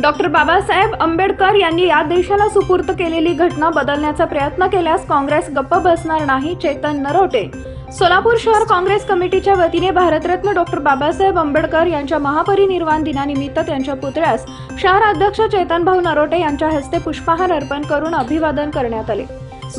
Doctor Babasaheb Ambedkar यांनी या देशाला सुपूर्त केलेली घटना बदलण्याचा प्रयत्न केल्यास काँग्रेस गप्प बसणार नाही चेतन नरोटे. सोलापूर शहर काँग्रेस कमिटीच्या वतीने भारतरत्न डॉक्टर बाबासाहेब आंबेडकर यांच्या महापरिनिर्वाण दिनानिमित्त त्यांच्या पुतळ्यास शहर अध्यक्ष चेतनभाऊ नरोटे यांच्या हस्ते पुष्पहार अर्पण करून अभिवादन करण्यात आले.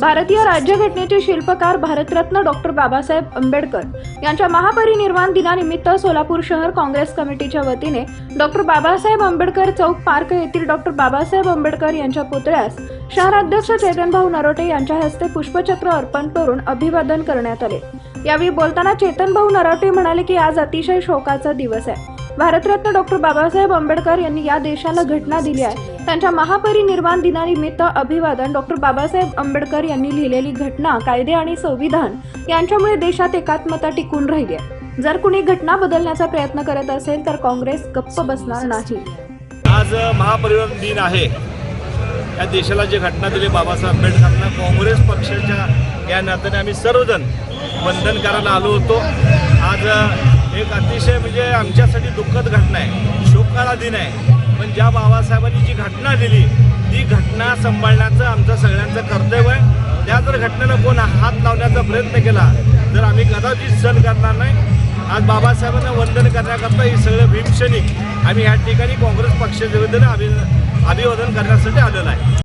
भारतीय राज्यघटनेचे शिल्पकार भारतरत्न डॉक्टर बाबासाहेब आंबेडकर यांच्या महापरिनिर्वाण दिनानिमित्त सोलापूर शहर काँग्रेस कमिटीच्या वतीने डॉक्टर बाबासाहेब आंबेडकर चौक पार्क येथील डॉक्टर बाबासाहेब आंबेडकर यांच्या पुतळ्यास शहराध्यक्ष चेतनभाऊ नरोटे यांच्या हस्ते पुष्पचक्र अर्पण करून अभिवादन करण्यात आले. यावेळी बोलताना चेतनभाऊ नरोटे म्हणाले की आज अतिशय शोकाचा दिवस आहे. भारतरत्न डॉक्टर बाबासाहेब आंबेडकर यांनी या देशाला घटना दिली आहे. त्यांच्या महापरिनिर्वाण दिनानिमित्त अभिवादन डॉक्टर बाबासाहेब आंबेडकर यांनी लिहिलेली घटना कायदे आणि संविधान यांच्यामुळे देशात एकात्मता टिकून राहिली आहे. जर कुणी घटना बदलण्याचा प्रयत्न करत असेल तर काँग्रेस गप्प बसणार नाही. आज महापरिवर्तन दिन आहे. या देशाला जी घटना दिली बाबासाहेब आंबेडकरांना काँग्रेस पक्षाच्या या नात्याने आम्ही सर्वजण वंदन करायला आलो होतो. आज एक अतिशय म्हणजे आमच्यासाठी दुःखद घटना आहे. शोकाला दिन आहे. पण ज्या बाबासाहेबांनी जी घटना दिली ती घटना सांभाळण्याचं आमचं सगळ्यांचं कर्तव्य आहे. त्या जर घटनेनं कोण हात लावण्याचा प्रयत्न केला तर आम्ही कदाचित सण करणार नाही. आज बाबासाहेबांना वंदन करण्याकरता हे सगळं भीमसैनिक आम्ही ह्या ठिकाणी काँग्रेस पक्षाच्या वतीने अभि अभिवादन करण्यासाठी आलेलं आहे.